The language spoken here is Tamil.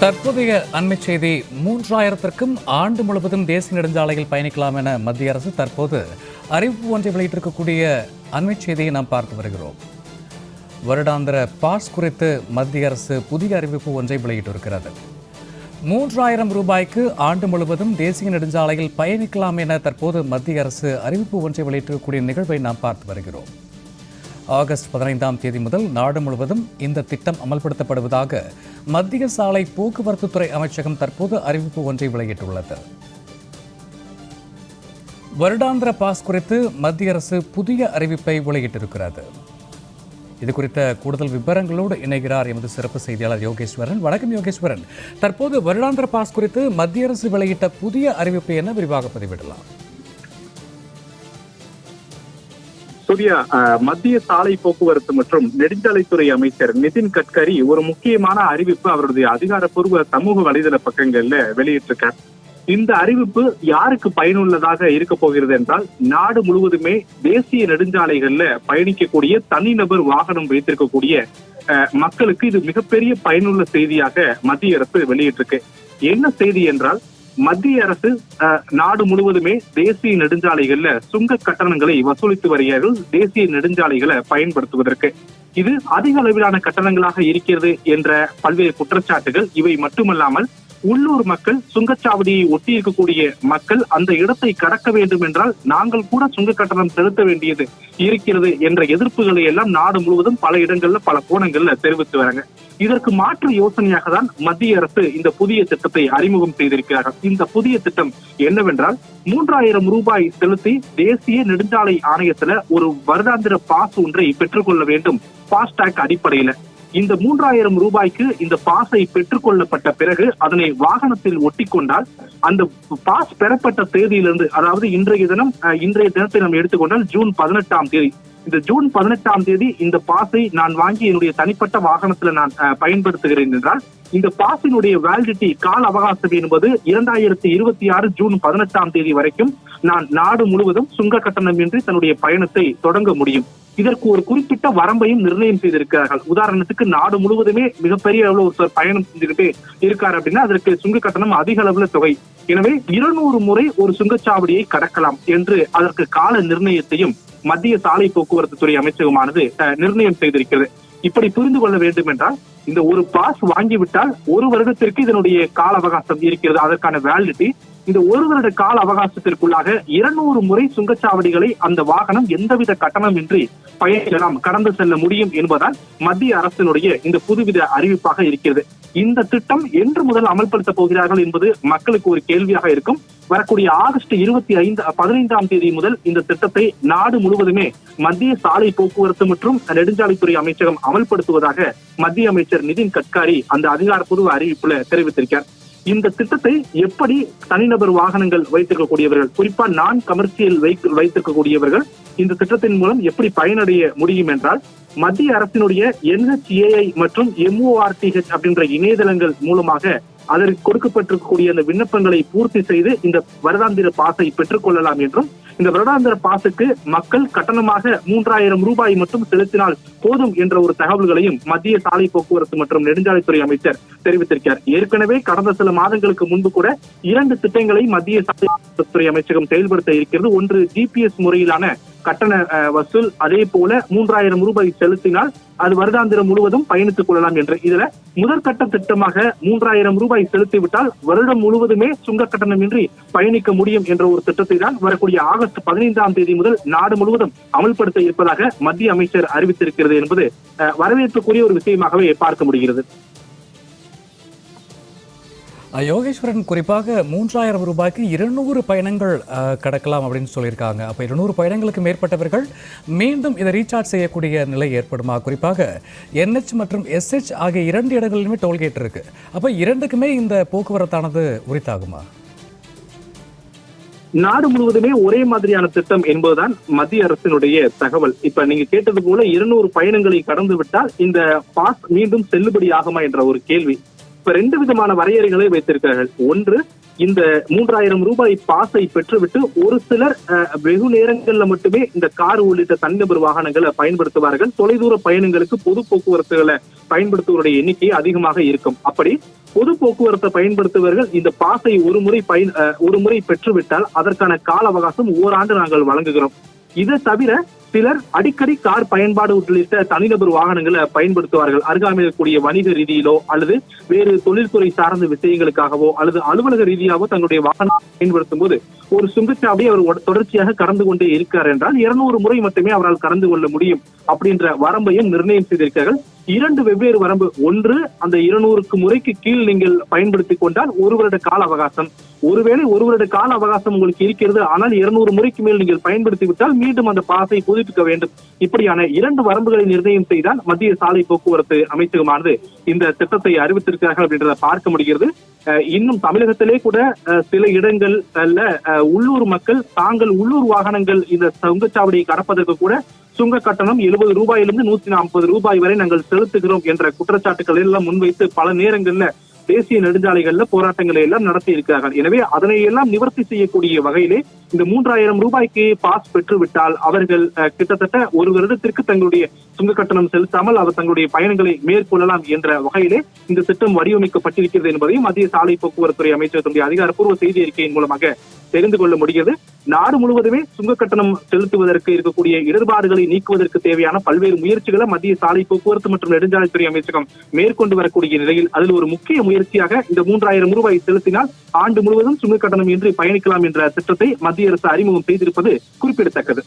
தற்போதைய அண்மை செய்தி மூன்றாயிரத்திற்கும் ஆண்டு முழுவதும் தேசிய நெடுஞ்சாலையில் பயணிக்கலாம் என மத்திய அரசு தற்போது அறிவிப்பு ஒன்றை வெளியிட்டிருக்கக்கூடிய அண்மை செய்தியை நாம் பார்த்து வருகிறோம். வருடாந்திர பாஸ் குறித்து மத்திய அரசு புதிய அறிவிப்பு ஒன்றை வெளியிட்டிருக்கிறது. மூன்றாயிரம் ரூபாய்க்கு ஆண்டு முழுவதும் தேசிய நெடுஞ்சாலையில் பயணிக்கலாம் என தற்போது மத்திய அரசு அறிவிப்பு ஒன்றை வெளியிட்டிருக்கக்கூடிய நிகழ்வை நாம் பார்த்து வருகிறோம். ஆகஸ்ட் பதினைந்தாம் தேதி முதல் நாடு முழுவதும் இந்த திட்டம் அமல்படுத்தப்படுவதாக மத்திய சாலை போக்குவரத்துத்துறை அமைச்சகம் தற்போது அறிவிப்பு ஒன்றை வெளியிட்டுள்ளது. வருடாந்திர பாஸ் குறித்து மத்திய அரசு புதிய அறிவிப்பை வெளியிட்டிருக்கிறது. இது குறித்த கூடுதல் விவரங்களோடு இணைகிறார் எமது சிறப்பு செய்தியாளர் யோகேஸ்வரன். வணக்கம் யோகேஸ்வரன். தற்போது வருடாந்திர பாஸ் குறித்து மத்திய அரசு வெளியிட்ட புதிய அறிவிப்பை என விரிவாக பதிவிடலாம். சூர்யா மத்திய சாலை போக்குவரத்து மற்றும் நெடுஞ்சாலைத்துறை அமைச்சர் நிதின் கட்கரி ஒரு முக்கியமான அறிவிப்பு அவருடைய அதிகாரப்பூர்வ சமூக வலைதள பக்கங்கள்ல வெளியிட்டிருக்கார். இந்த அறிவிப்பு யாருக்கு பயனுள்ளதாக இருக்க போகிறது என்றால் நாடு முழுவதுமே தேசிய நெடுஞ்சாலைகள்ல பயணிக்கக்கூடிய தனிநபர் வாகனம் வைத்திருக்கக்கூடிய மக்களுக்கு இது மிகப்பெரிய பயனுள்ள செய்தியாக மத்திய அரசு வெளியிட்டிருக்கு. என்ன செய்தி என்றால் மத்திய அரசு அஹ், நாடு முழுவதுமே தேசிய நெடுஞ்சாலைகள்ல சுங்க கட்டணங்களை வசூலித்து வருகிறார்கள். தேசிய நெடுஞ்சாலைகளை பயன்படுத்துவதற்கு. இது அதிக அளவிலான கட்டணங்களாக இருக்கிறது என்ற பல்வேறு குற்றச்சாட்டுகள் இவை மட்டுமல்லாமல் உள்ளூர் மக்கள் சுங்கச்சாவடியை ஒட்டி இருக்கக்கூடிய மக்கள் அந்த இடத்தை கடக்க வேண்டும் என்றால் நாங்கள் கூட சுங்க கட்டணம் செலுத்த வேண்டியது இருக்கிறது என்ற எதிர்ப்புகளை எல்லாம் நாடு முழுவதும் பல இடங்கள்ல பல கோணங்கள்ல தெரிவித்து வராங்க. இதற்கு மாற்று யோசனையாக தான் மத்திய அரசு இந்த புதிய திட்டத்தை அறிமுகம் செய்திருக்கிறார்கள். இந்த புதிய திட்டம் என்னவென்றால் மூன்றாயிரம் ரூபாய் செலுத்தி தேசிய நெடுஞ்சாலை ஆணையத்துல ஒரு வருடாந்திர பாஸ் ஒன்றை பெற்றுக்கொள்ள வேண்டும். பாஸ்டாக் அடிப்படையில. இந்த மூன்றாயிரம் ரூபாய்க்கு இந்த பாஸை பெற்றுக்கொள்ளப்பட்ட பிறகு அதனை வாகனத்தில் ஒட்டிக்கொண்டால் அந்த பாஸ் பெறப்பட்ட தேதியிலிருந்து அதாவது இன்றைய தினம் இன்றைய தினத்தை நாம் எடுத்துக்கொண்டால் ஜூன் பதினெட்டாம் தேதி. இந்த ஜூன் பதினெட்டாம் தேதி இந்த பாஸை நான் வாங்கி என்னுடைய தனிப்பட்ட வாகனத்துல நான் பயன்படுத்துகிறேன் என்றால் இந்த பாஸினுடைய வேலிடிட்டி கால அவகாசம் என்பது இரண்டாயிரத்தி இருபத்தி ஆறு ஜூன் பதினெட்டாம் தேதி வரைக்கும் நான் நாடு முழுவதும் சுங்க கட்டணம் இன்றி தன்னுடைய பயணத்தை தொடங்க முடியும். இதற்கு ஒரு குறிப்பிட்ட வரம்பையும் நிர்ணயம் செய்திருக்கிறார்கள். உதாரணத்துக்கு நாடு முழுவதுமே மிகப்பெரிய அளவில் ஒருத்தர் பயணம் செஞ்சுக்கிட்டு இருக்காரு அப்படின்னா அதற்கு சுங்க கட்டணம் அதிக அளவுல தொகை. எனவே இருநூறு முறை ஒரு சுங்கச்சாவடியை கடக்கலாம் என்று அதற்கு கால நிர்ணயத்தையும் மத்திய சாலை போக்குவரத்து துறை அமைச்சகமானது அஹ், நிர்ணயம் செய்திருக்கிறது. இப்படி புரிந்து கொள்ள வேண்டும் என்றால் இந்த ஒரு பாஸ் வாங்கிவிட்டால் ஒரு வருடத்திற்கு இதனுடைய கால அவகாசம் இருக்கிறது. அதற்கான வேலிடிட்டி இந்த ஒரு வருட கால அவகாசத்திற்குள்ளாக இருநூறு முறை சுங்கச்சாவடிகளை அந்த வாகனம் எந்தவித கட்டணமின்றி பயணிக்கலாம் கடந்து செல்ல முடியும் என்பதால் மத்திய அரசினுடைய இந்த புதுவித அறிவிப்பாக இருக்கிறது. இந்த திட்டம் என்று முதல் அமல்படுத்த போகிறார்கள் என்பது மக்களுக்கு ஒரு கேள்வியாக இருக்கும். வரக்கூடிய ஆகஸ்ட் இருபத்தி ஐந்து பதினைந்தாம் தேதி முதல் இந்த திட்டத்தை நாடு முழுவதுமே மத்திய சாலை போக்குவரத்து மற்றும் நெடுஞ்சாலைத்துறை அமைச்சகம் அமல்படுத்துவதாக மத்திய அமைச்சர் நிதின் கட்காரி அந்த அதிகாரப்பூர்வ அறிவிப்புல தெரிவித்திருக்கார். இந்த திட்டத்தை எப்படி தனிநபர் வாகனங்கள் வைத்திருக்கக்கூடியவர்கள் குறிப்பா நான் கமர்ஷியல் வைத்திருக்கக்கூடியவர்கள் இந்த திட்டத்தின் மூலம் எப்படி பயனடைய முடியும் என்றால் மத்திய அரசினுடைய என்ஹெச்ஏஐ மற்றும் எம்ஓஆர்டிஹெச் அப்படின்ற இணையதளங்கள் மூலமாக அதற்கு கொடுக்கப்பட்டிருக்கக்கூடிய அந்த விண்ணப்பங்களை பூர்த்தி செய்து இந்த வருடாந்திர பாசை பெற்றுக்கொள்ளலாம் என்றும் இந்த வருடாந்திர பாசுக்கு மக்கள் கட்டணமாக மூன்றாயிரம் ரூபாய் மட்டும் செலுத்தினால் போதும் என்ற ஒரு தகவல்களையும் மத்திய சாலை போக்குவரத்து மற்றும் நெடுஞ்சாலைத்துறை அமைச்சர் தெரிவித்திருக்கிறார். ஏற்கனவே கடந்த சில மாதங்களுக்கு முன்பு கூட இரண்டு திட்டங்களை மத்திய சாலை போக்குவரத்துறை அமைச்சகம் செயல்படுத்த இருக்கிறது. ஒன்று ஜிபிஎஸ் முறையிலான கட்டண வசூல் அதே போல மூன்றாயிரம் ரூபாய் செலுத்தினால் அது வருடாந்திரம் முழுவதும் பயணித்துக் கொள்ளலாம் என்று. இதுல முதற்கட்ட திட்டமாக மூன்றாயிரம் ரூபாய் செலுத்திவிட்டால் வருடம் முழுவதுமே சுங்க கட்டணமின்றி பயணிக்க முடியும் என்ற ஒரு திட்டத்தை தான் வரக்கூடிய ஆகஸ்ட் பதினைந்தாம் தேதி முதல் நாடு முழுவதும் அமல்படுத்த இருப்பதாக மத்திய அமைச்சர் அறிவித்திருக்கிறது என்பது அஹ், வரவேற்புக்குரிய ஒரு விஷயமாகவே பார்க்க முடிகிறது. யோகேஸ்வரன் குறிப்பாக மூன்றாயிரம் ரூபாய்க்கு இருநூறு பயணங்கள் கடக்கலாம் அப்படின்னு சொல்லியிருக்காங்க. அப்போ இருநூறு பயணங்களுக்கு மேற்பட்டவர்கள் மீண்டும் இதை ரீசார்ஜ் செய்யக்கூடிய நிலை ஏற்படுமா? குறிப்பாக என்ஹெச் மற்றும் எஸ்ஹெச் ஆகிய இரண்டு இடங்களிலுமே டோல்கேட் இருக்கு. அப்போ இரண்டுக்குமே இந்த போக்குவரத்தானது உரித்தாகுமா? நாடு முழுவதுமே ஒரே மாதிரியான திட்டம் என்பதுதான் மத்திய அரசினுடைய தகவல். இப்ப நீங்க கேட்டது போல இருநூறு பயணங்களை கடந்து விட்டால் இந்த பாஸ் மீண்டும் செல்லுபடி ஆகுமா என்ற ஒரு கேள்வி. இப்ப ரெண்டு விதமான வரையறைகளை வைத்திருக்கிறார்கள். ஒன்று இந்த மூன்றாயிரம் ரூபாய் பாசை பெற்றுவிட்டு ஒரு சிலர் வெகு நேரங்கள்ல மட்டுமே இந்த கார் உள்ளிட்ட தனிநபர் வாகனங்களை பயன்படுத்துவார்கள். தொலைதூர பயணங்களுக்கு பொது போக்குவரத்துகளை பயன்படுத்துவருடைய எண்ணிக்கை அதிகமாக இருக்கும். அப்படி பொது போக்குவரத்தை பயன்படுத்துபவர்கள் இந்த பாசை ஒரு முறை பயன் ஒரு முறை பெற்றுவிட்டால் அதற்கான கால அவகாசம் ஓராண்டு நாங்கள் வழங்குகிறோம். இதை தவிர சிலர் அடிக்கடி கார் பயன்பாடு உள்ளிட்ட தனிநபர் வாகனங்களை பயன்படுத்துவார்கள். அருகாமையில் இருக்கக்கூடிய வணிக ரீதியிலோ அல்லது வேறு தொழில்துறை சார்ந்த விஷயங்களுக்காகவோ அல்லது அலுவலக ரீதியாகவோ தங்களுடைய வாகனம் பயன்படுத்தும் போது ஒரு சுங்கச்சாவடியை அவர் தொடர்ச்சியாக கடந்து கொண்டே இருக்கார் என்றால் இருநூறு முறை மட்டுமே அவரால் கடந்து கொள்ள முடியும் அப்படின்ற வரம்பையும் நிர்ணயம் செய்திருக்கிறார்கள். இரண்டு வெவ்வேறு வரம்பு. ஒன்று அந்த இருநூறுக்கு முறைக்கு கீழ் நீங்கள் பயன்படுத்தி கொண்டால் ஒரு வருட கால அவகாசம். ஒருவேளை ஒரு வருட கால அவகாசம் உங்களுக்கு இருக்கிறது ஆனால் இருநூறு முறைக்கு மேல் நீங்கள் பயன்படுத்தி விட்டால் மீண்டும் அந்த பாசை புதுப்பிக்க வேண்டும். இப்படியான இரண்டு வரம்புகளை நிர்ணயம் செய்தால் மத்திய சாலை போக்குவரத்து அமைச்சகமானது இந்த திட்டத்தை அறிவித்திருக்கிறார்கள் அப்படின்றத பார்க்க முடிகிறது. அஹ் இன்னும் தமிழகத்திலே கூட சில இடங்கள்ல அஹ், உள்ளூர் மக்கள் தாங்கள் உள்ளூர் வாகனங்கள் இந்த சுங்கச்சாவடியை கடப்பதற்கு கூட சுங்க கட்டணம் எழுபது ரூபாயிலிருந்து நூத்தி நாற்பது ரூபாய் வரை நாங்கள் செலுத்துகிறோம் என்ற குற்றச்சாட்டுக்களை எல்லாம் முன்வைத்து பல நேரங்கள்ல தேசிய நெடுஞ்சாலைகள்ல போராட்டங்களை எல்லாம் நடத்தி இருக்கிறார்கள் எனவே அதனை எல்லாம் நிவர்த்தி செய்யக்கூடிய வகையிலே இந்த மூன்றாயிரம் ரூபாய்க்கு பாஸ் பெற்றுவிட்டால் அவர்கள் கிட்டத்தட்ட ஒரு வருடத்திற்கு தங்களுடைய சுங்க கட்டணம் செலுத்தாமல் அவர் தங்களுடைய பயணங்களை மேற்கொள்ளலாம் என்ற வகையிலே இந்த திட்டம் வடிவமைக்கப்பட்டிருக்கிறது என்பதையும் மத்திய சாலை போக்குவரத்துறை அமைச்சகத்தினுடைய அதிகாரப்பூர்வ செய்தி அறிக்கையின் மூலமாக தெரிந்து கொள்ள முடிகிறது. நாடு முழுவதுமே சுங்க கட்டணம் செலுத்துவதற்கு இருக்கக்கூடிய இடர்பாடுகளை நீக்குவதற்கு தேவையான பல்வேறு முயற்சிகளை மத்திய சாலை போக்குவரத்து மற்றும் நெடுஞ்சாலைத்துறை அமைச்சகம் மேற்கொண்டு வரக்கூடிய நிலையில் அதில் ஒரு முக்கிய முயற்சியாக இந்த மூன்றாயிரம் ரூபாய் செலுத்தினால் ஆண்டு முழுவதும் சுங்க கட்டணம் இன்றி பயணிக்கலாம் என்ற திட்டத்தை மத்திய அரசு அறிமுகம் செய்திருப்பது குறிப்பிடத்தக்கது.